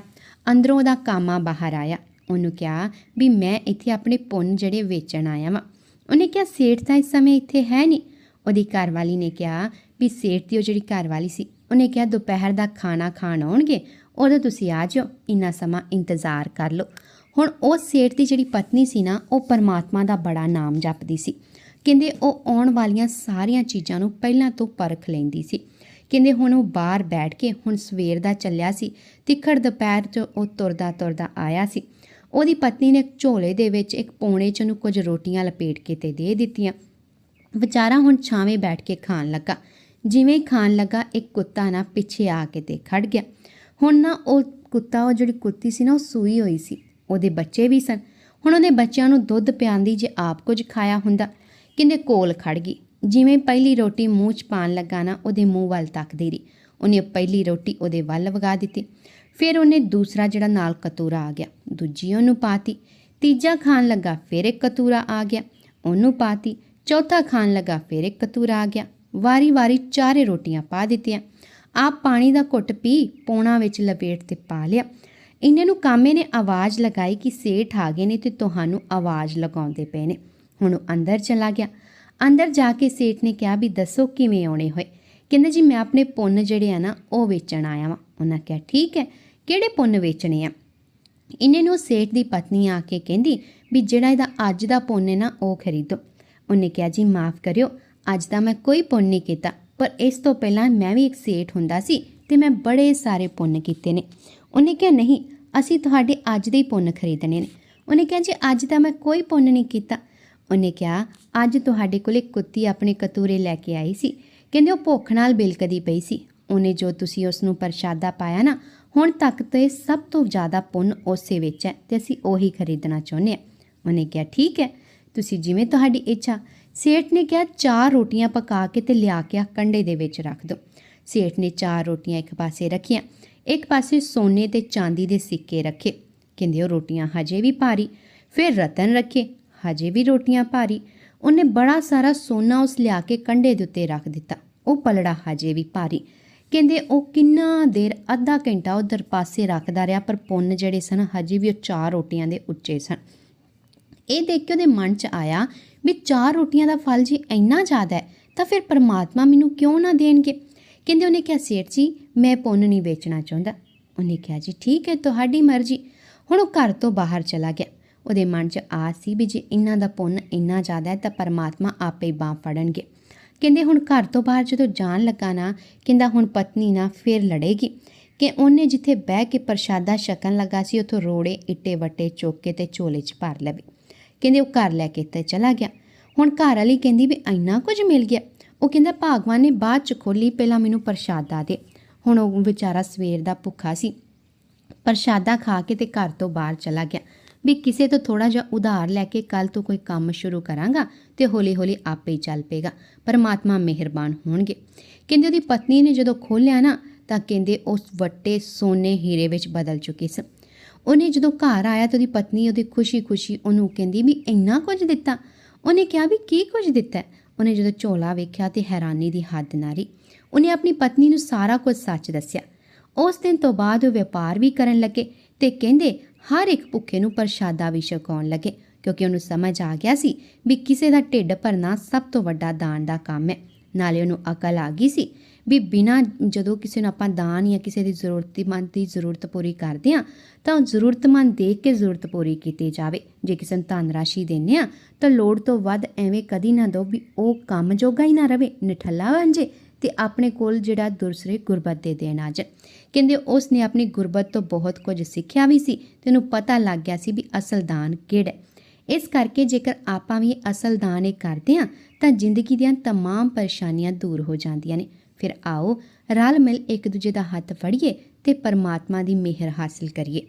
ਅੰਦਰੋਂ ਉਹਦਾ ਕਾਮਾ ਬਾਹਰ ਆਇਆ। ਉਹਨੂੰ ਕਿਹਾ ਵੀ ਮੈਂ ਇੱਥੇ ਆਪਣੇ ਪੁੰਨ ਜਿਹੜੇ ਵੇਚਣ ਆਇਆ ਵਾਂ। ਉਹਨੇ ਕਿਹਾ, ਸੇਠ ਤਾਂ ਇਸ ਸਮੇਂ ਇੱਥੇ ਹੈ ਨਹੀਂ। ਉਹਦੀ ਘਰਵਾਲੀ ਨੇ ਕਿਹਾ ਵੀ, ਸੇਠ ਦੀ ਉਹ ਜਿਹੜੀ ਘਰਵਾਲੀ ਸੀ, ਉਹਨੇ ਕਿਹਾ ਦੁਪਹਿਰ ਦਾ ਖਾਣਾ ਖਾਣ ਆਉਣਗੇ, ਉਦੋਂ ਤੁਸੀਂ ਆ ਜਾਓ, ਇੰਨਾ ਸਮਾਂ ਇੰਤਜ਼ਾਰ ਕਰ ਲਓ। ਹੁਣ ਉਹ ਸੇਠ ਦੀ ਜਿਹੜੀ ਪਤਨੀ ਸੀ ਨਾ, ਉਹ ਪਰਮਾਤਮਾ ਦਾ ਬੜਾ ਨਾਮ ਜਪਦੀ ਸੀ। ਕਹਿੰਦੇ ਉਹ ਆਉਣ ਵਾਲੀਆਂ ਸਾਰੀਆਂ ਚੀਜ਼ਾਂ ਨੂੰ ਪਹਿਲਾਂ ਤੋਂ ਪਰਖ ਲੈਂਦੀ ਸੀ। ਕਹਿੰਦੇ ਹੁਣ ਉਹ ਬਾਹਰ ਬੈਠ ਕੇ ਹੁਣ ਸਵੇਰ ਦਾ ਚੱਲਿਆ ਸੀ, ਤਿੱਖੜ ਦੁਪਹਿਰ 'ਚ ਉਹ ਤੁਰਦਾ ਤੁਰਦਾ ਆਇਆ ਸੀ। ਉਹਦੀ ਪਤਨੀ ਨੇ ਝੋਲੇ ਦੇ ਵਿੱਚ ਇੱਕ ਪੌਣੇ 'ਚ ਉਹਨੂੰ ਕੁਝ ਰੋਟੀਆਂ ਲਪੇਟ ਕੇ ਤੇ ਦੇ ਦਿੱਤੀਆਂ। ਵਿਚਾਰਾ ਹੁਣ ਛਾਵੇਂ ਬੈਠ ਕੇ ਖਾਣ ਲੱਗਾ। ਜਿਵੇਂ ਖਾਣ ਲੱਗਾ, ਇੱਕ ਕੁੱਤਾ ਨਾ ਪਿੱਛੇ ਆ ਕੇ ਤੇ ਖੜ ਗਿਆ। ਹੁਣ ਨਾ ਉਹ ਕੁੱਤਾ, ਉਹ ਜਿਹੜੀ ਕੁੱਤੀ ਸੀ ਨਾ, ਉਹ ਸੂਈ ਹੋਈ ਸੀ। ਉਹਦੇ ਬੱਚੇ ਵੀ ਸਨ। ਹੁਣ ਉਹਨੇ ਬੱਚਿਆਂ ਨੂੰ ਦੁੱਧ ਪਿਆਉਂਦੀ ਜੇ ਆਪ ਕੁਝ ਖਾਇਆ ਹੁੰਦਾ। ਕਿੰਨੇ ਕੋਲ ਖੜ ਗਈ। ਜਿਵੇਂ ਪਹਿਲੀ ਰੋਟੀ ਮੂੰਹ 'ਚ ਪਾਣ ਲੱਗਾ ਨਾ, ਉਹਦੇ ਮੂੰਹ ਵੱਲ ਤੱਕਦੀ ਰਹੀ। ਉਹਨੇ ਪਹਿਲੀ ਰੋਟੀ ਉਹਦੇ ਵੱਲ ਵਗਾ ਦਿੱਤੀ। ਫਿਰ ਉਹਨੇ ਦੂਸਰਾ ਜਿਹੜਾ ਨਾਲ ਕਤੂਰਾ ਆ ਗਿਆ, ਦੂਜੀ ਉਹਨੂੰ ਪਾਤੀ। ਤੀਜਾ ਖਾਣ ਲੱਗਾ, ਫਿਰ ਇੱਕ ਕਤੂਰਾ ਆ ਗਿਆ, ਉਹਨੂੰ ਪਾਤੀ। ਚੌਥਾ ਖਾਣ ਲੱਗਾ, ਫਿਰ ਇੱਕ ਕਤੂਰਾ ਆ ਗਿਆ। ਵਾਰੀ-ਵਾਰੀ ਚਾਰੇ ਰੋਟੀਆਂ ਪਾ ਦਿੱਤੀਆਂ। ਆਪ ਪਾਣੀ ਦਾ ਘੁੱਟ ਪੀ, ਪੋਣਾ ਵਿੱਚ ਲਪੇਟ ਤੇ ਪਾ ਲਿਆ। ਇਹਨਾਂ ਨੂੰ ਕਾਮੇ ਨੇ ਆਵਾਜ਼ ਲਗਾਈ ਕਿ ਸੇਠ ਆ ਗਏ ਨੇ ਤੇ ਤੁਹਾਨੂੰ ਆਵਾਜ਼ ਲਗਾਉਂਦੇ ਪਏ ਨੇ। ਹੁਣ ਅੰਦਰ ਚਲਾ ਗਿਆ। ਅੰਦਰ ਜਾ ਕੇ ਸੇਠ ਨੇ ਕਿਹਾ ਵੀ ਦੱਸੋ ਕਿਵੇਂ ਆਉਣੇ ਹੋਏ। ਕਹਿੰਦੇ ਜੀ, ਮੈਂ ਆਪਣੇ ਪੁੰਨ ਜਿਹੜੇ ਆ ਨਾ, ਉਹ ਵੇਚਣ ਆਇਆ ਵਾਂ। ਉਹਨਾਂ ਕਿਹਾ, ਠੀਕ ਹੈ, ਕਿਹੜੇ ਪੁੰਨ ਵੇਚਣੇ ਆ? ਇਹਨੇ ਨੂੰ ਸੇਠ ਦੀ ਪਤਨੀ ਆ ਕੇ ਕਹਿੰਦੀ ਵੀ ਜਿਹੜਾ ਇਹਦਾ ਅੱਜ ਦਾ ਪੁੰਨ ਹੈ ਨਾ, ਉਹ ਖਰੀਦੋ। ਉਹਨੇ ਕਿਹਾ, ਜੀ, ਮਾਫ ਕਰਿਓ, ਅੱਜ ਦਾ ਮੈਂ ਕੋਈ ਪੁੰਨ ਨਹੀਂ ਕੀਤਾ, ਪਰ ਇਸ ਤੋਂ ਪਹਿਲਾਂ ਮੈਂ ਵੀ ਇੱਕ ਸੇਠ ਹੁੰਦਾ ਸੀ ਤੇ ਮੈਂ ਬੜੇ ਸਾਰੇ ਪੁੰਨ ਕੀਤੇ ਨੇ। ਉਹਨੇ ਕਿਹਾ, ਨਹੀਂ, ਅਸੀਂ ਤੁਹਾਡੇ ਅੱਜ ਦੇ ਹੀ ਪੁੰਨ ਖਰੀਦਣੇ ਨੇ। ਉਹਨੇ ਕਿਹਾ, ਜੀ, ਅੱਜ ਤਾਂ ਮੈਂ ਕੋਈ ਪੁੰਨ ਨਹੀਂ ਕੀਤਾ ਉਹਨੇ ਕਿਹਾ, ਅੱਜ ਤੁਹਾਡੇ ਕੋਲ ਇੱਕ ਕੁੱਤੀ ਆਪਣੇ ਕਤੂਰੇ ਲੈ ਕੇ ਆਈ ਸੀ। ਕਹਿੰਦੇ ਉਹ ਭੁੱਖ ਨਾਲ ਬਿਲਕਦੀ ਪਈ ਸੀ। ਉਹਨੇ ਜੋ ਤੁਸੀਂ ਉਸ ਨੂੰ ਪ੍ਰਸ਼ਾਦਾ ਪਾਇਆ ਨਾ, ਹੁਣ ਤੱਕ ਤੇ ਸਭ ਤੋਂ ਜ਼ਿਆਦਾ ਪੁੰਨ ਉਸੇ ਵਿੱਚ ਹੈ ਤੇ ਅਸੀਂ ਉਹੀ ਖਰੀਦਣਾ ਚਾਹੁੰਦੇ ਹਾਂ। ਉਹਨੇ ਕਿਹਾ, ਠੀਕ ਹੈ, ਤੁਸੀਂ ਜਿਵੇਂ ਤੁਹਾਡੀ ਇੱਛਾ। ਸੇਠ ਨੇ ਕਿਹਾ, ਚਾਰ ਰੋਟੀਆਂ ਪਕਾ ਕੇ ਤੇ ਲਿਆ ਕੇ ਆ ਕੰਡੇ ਦੇ ਵਿੱਚ ਰੱਖ ਦਿਓ। ਸੇਠ ਨੇ ਚਾਰ ਰੋਟੀਆਂ ਇੱਕ ਪਾਸੇ ਰੱਖੀਆਂ, ਇੱਕ ਪਾਸੇ ਸੋਨੇ ਤੇ ਚਾਂਦੀ ਦੇ ਸਿੱਕੇ ਰੱਖੇ। ਕਹਿੰਦੇ ਉਹ ਰੋਟੀਆਂ ਹਜੇ ਵੀ ਭਾਰੀ, ਫਿਰ ਰਤਨ ਰੱਖੇ। ਹਜੇ ਵੀ ਰੋਟੀਆਂ ਭਾਰੀ। ਉਹਨੇ ਬੜਾ ਸਾਰਾ ਸੋਨਾ ਉਸ ਲਿਆ ਕੇ ਕੰਡੇ ਦੇ ਉੱਤੇ ਰੱਖ ਦਿੱਤਾ। ਉਹ ਪਲੜਾ ਹਜੇ ਵੀ ਭਾਰੀ। ਕਹਿੰਦੇ ਉਹ ਕਿੰਨਾ ਦੇਰ, ਅੱਧਾ ਘੰਟਾ ਉਧਰ ਪਾਸੇ ਰੱਖਦਾ ਰਿਹਾ, ਪਰ ਪੁੰਨ ਜਿਹੜੇ ਸਨ, ਹਜੇ ਵੀ ਉਹ ਚਾਰ ਰੋਟੀਆਂ ਦੇ ਉੱਚੇ ਸਨ। ਇਹ ਦੇਖ ਕੇ ਉਹਦੇ ਮਨ 'ਚ ਆਇਆ ਵੀ ਚਾਰ ਰੋਟੀਆਂ ਦਾ ਫਲ ਜੀ ਇੰਨਾ ਜ਼ਿਆਦਾ ਹੈ, ਤਾਂ ਫਿਰ ਪਰਮਾਤਮਾ ਮੈਨੂੰ ਕਿਉਂ ਨਾ ਦੇਣਗੇ? ਕਹਿੰਦੇ ਉਹਨੇ ਕਿਹਾ, ਸੇਠ ਜੀ, ਮੈਂ ਪੁੰਨ ਨਹੀਂ ਵੇਚਣਾ ਚਾਹੁੰਦਾ। ਉਹਨੇ ਕਿਹਾ, ਜੀ, ਠੀਕ ਹੈ, ਤੁਹਾਡੀ ਮਰਜ਼ੀ। ਹੁਣ ਉਹ ਘਰ ਤੋਂ ਬਾਹਰ ਚਲਾ ਗਿਆ। ਉਹਦੇ ਮਨ 'ਚ ਆਸ ਸੀ ਵੀ ਜੇ ਇਹਨਾਂ ਦਾ ਪੁੰਨ ਇੰਨਾ ਜ਼ਿਆਦਾ ਹੈ ਤਾਂ ਪਰਮਾਤਮਾ ਆਪੇ ਹੀ ਬਾਂਹ ਫੜਨਗੇ। ਕਹਿੰਦੇ ਹੁਣ ਘਰ ਤੋਂ ਬਾਹਰ ਜਦੋਂ ਜਾਣ ਲੱਗਾ ਨਾ, ਕਹਿੰਦਾ ਹੁਣ ਪਤਨੀ ਨਾ ਫਿਰ ਲੜੇਗੀ। ਕਿ ਉਹਨੇ ਜਿੱਥੇ ਬਹਿ ਕੇ ਪ੍ਰਸ਼ਾਦਾ ਛਕਣ ਲੱਗਾ ਸੀ, ਉਥੋਂ ਰੋੜੇ, ਇੱਟੇ ਵੱਟੇ ਚੁੱਕ ਕੇ ਤੇ ਝੋਲੇ 'ਚ ਭਰ ਲਵੇ। ਕਹਿੰਦੇ ਉਹ ਘਰ ਲੈ ਕੇ ਤੇ ਚਲਾ ਗਿਆ। ਹੁਣ ਘਰ ਵਾਲੀ ਕਹਿੰਦੀ ਵੀ ਇੰਨਾ ਕੁਝ ਮਿਲ ਗਿਆ। ਉਹ ਕਹਿੰਦਾ ਭਾਗਵਾਨ ਨੇ ਬਾਅਦ ਚ ਖੋਲੀ ਪਹਿਲਾਂ ਮੈਨੂੰ ਪ੍ਰਸ਼ਾਦਾ ਦੇ। ਹੁਣ ਉਹ ਵਿਚਾਰਾ ਸਵੇਰ ਦਾ ਭੁੱਖਾ ਸੀ। ਪ੍ਰਸ਼ਾਦਾ ਖਾ ਕੇ ਤੇ ਘਰ ਤੋਂ ਬਾਹਰ ਚਲਾ ਗਿਆ। ਵੀ ਕਿਸੇ ਤੋਂ ਥੋੜਾ ਜਿਹਾ ਉਧਾਰ ਲੈ ਕੇ ਕੱਲ ਤੋਂ ਕੋਈ ਕੰਮ ਸ਼ੁਰੂ ਕਰਾਂਗਾ ਤੇ ਹੌਲੀ-ਹੌਲੀ ਆਪੇ ਹੀ ਚੱਲ ਪੇਗਾ ਪਰਮਾਤਮਾ ਮਿਹਰਬਾਨ ਹੋਣਗੇ। ਕਹਿੰਦੇ ਉਹਦੀ ਪਤਨੀ ਨੇ ਜਦੋਂ ਖੋਲਿਆ ਨਾ, ਤਾਂ ਕਹਿੰਦੇ ਉਸ ਵੱਟੇ ਸੋਨੇ ਹੀਰੇ ਵਿੱਚ ਬਦਲ ਚੁੱਕੇ ਸਨ। ਉਹਨੇ ਜਦੋਂ ਘਰ ਆਇਆ ਤਾਂ ਉਹਦੀ ਪਤਨੀ ਉਹਦੀ ਖੁਸ਼ੀ-ਖੁਸ਼ੀ ਉਹਨੂੰ ਕਹਿੰਦੀ ਵੀ ਇੰਨਾ ਕੁਝ ਦਿੱਤਾ। ਉਹਨੇ ਕਿਹਾ ਵੀ ਕੀ ਕੁਝ ਦਿੱਤਾ? ਉਹਨੇ ਜਦੋਂ ਝੋਲਾ ਵੇਖਿਆ ਤੇ ਹੈਰਾਨੀ ਦੀ ਹੱਦ ਨਾ ਰਹੀ। ਉਹਨੇ ਆਪਣੀ ਪਤਨੀ ਨੂੰ ਸਾਰਾ ਕੁਝ ਸੱਚ ਦੱਸਿਆ। ਉਸ ਦਿਨ ਤੋਂ ਬਾਅਦ ਉਹ ਵਪਾਰ ਵੀ ਕਰਨ ਲੱਗੇ ਤੇ ਕਹਿੰਦੇ ਹਰ ਇੱਕ ਭੁੱਖੇ ਨੂੰ ਪ੍ਰਸ਼ਾਦਾ ਵੀ ਛਕਾਉਣ ਲੱਗੇ, ਕਿਉਂਕਿ ਉਹਨੂੰ ਸਮਝ ਆ ਗਿਆ ਸੀ ਵੀ ਕਿਸੇ ਦਾ ਢਿੱਡ ਭਰਨਾ ਸਭ ਤੋਂ ਵੱਡਾ ਦਾਨ ਦਾ ਕੰਮ ਹੈ। ਨਾਲੇ ਉਹਨੂੰ ਅਕਲ ਆ ਗਈ ਸੀ ਵੀ ਬਿਨਾਂ ਜਦੋਂ ਕਿਸੇ ਨੂੰ ਆਪਾਂ ਦਾਨ ਜਾਂ ਕਿਸੇ ਦੀ ਜ਼ਰੂਰਤਮੰਦ ਦੀ ਜ਼ਰੂਰਤ ਪੂਰੀ ਕਰਦੇ ਆ ਤਾਂ ਉਹ ਜ਼ਰੂਰਤਮੰਦ ਦੇਖ ਕੇ ਜ਼ਰੂਰਤ ਪੂਰੀ ਕੀਤੀ ਜਾਵੇ। ਜੇ ਕਿਸੇ ਨੂੰ ਧਨ ਰਾਸ਼ੀ ਦਿੰਨੇ ਆ ਤਾਂ ਲੋੜ ਤੋਂ ਵੱਧ ਐਵੇਂ ਕਦੀ ਨਾ ਦੋ ਵੀ ਉਹ ਕੰਮ ਜੋਗਾ ਹੀ ਨਾ ਰਵੇ, ਨਿਠੱਲਾ ਬਣ ਜੇ ਤੇ ਆਪਣੇ ਕੋਲ ਜਿਹੜਾ ਦੂਸਰੇ ਗੁਰਬਤ ਦੇ ਦੇਣ ਆ ਜਾਣ। ਕਹਿੰਦੇ ਉਸ ਨੇ ਆਪਣੀ ਗੁਰਬਤ ਤੋਂ ਬਹੁਤ ਕੁਝ ਸਿੱਖਿਆ ਵੀ ਸੀ ਤੇ ਉਹਨੂੰ ਪਤਾ ਲੱਗ ਗਿਆ ਸੀ ਵੀ ਅਸਲ ਦਾਨ ਕਿਹੜਾ ਹੈ। ਇਸ ਕਰਕੇ ਜੇਕਰ ਆਪਾਂ ਵੀ ਇਹ ਅਸਲ ਦਾਨ ਇਹ ਕਰਦੇ ਹਾਂ ਤਾਂ ਜ਼ਿੰਦਗੀ ਦੀਆਂ तमाम ਪਰੇਸ਼ਾਨੀਆਂ ਦੂਰ ਹੋ ਜਾਂਦੀਆਂ ਨੇ ਫਿਰ ਆਓ ਰਲ ਮਿਲ ਇੱਕ ਦੂਜੇ ਦਾ ਹੱਥ ਫੜੀਏ ਤੇ ਪਰਮਾਤਮਾ ਦੀ ਮਿਹਰ ਹਾਸਲ ਕਰੀਏ